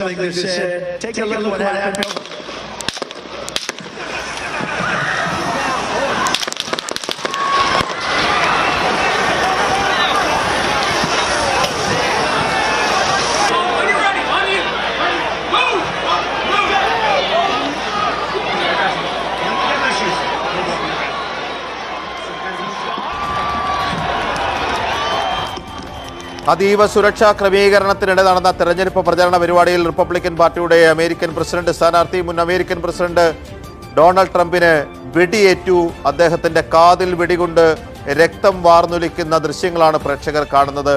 like this said, take a look at what happened. When അതീവ സുരക്ഷാ ക്രമീകരണത്തിനിടെ നടന്ന തെരഞ്ഞെടുപ്പ് പ്രചാരണ പരിപാടിയിൽ റിപ്പബ്ലിക്കൻ പാർട്ടിയുടെ അമേരിക്കൻ പ്രസിഡന്റ് സ്ഥാനാർത്ഥി മുൻ അമേരിക്കൻ പ്രസിഡന്റ് ഡൊണാൾഡ് ട്രംപിന് വെടിയേറ്റു. അദ്ദേഹത്തിന്റെ കാതിൽ വെടികൊണ്ട് രക്തം വാർന്നൊലിക്കുന്ന ദൃശ്യങ്ങളാണ് പ്രേക്ഷകർ കാണുന്നത്.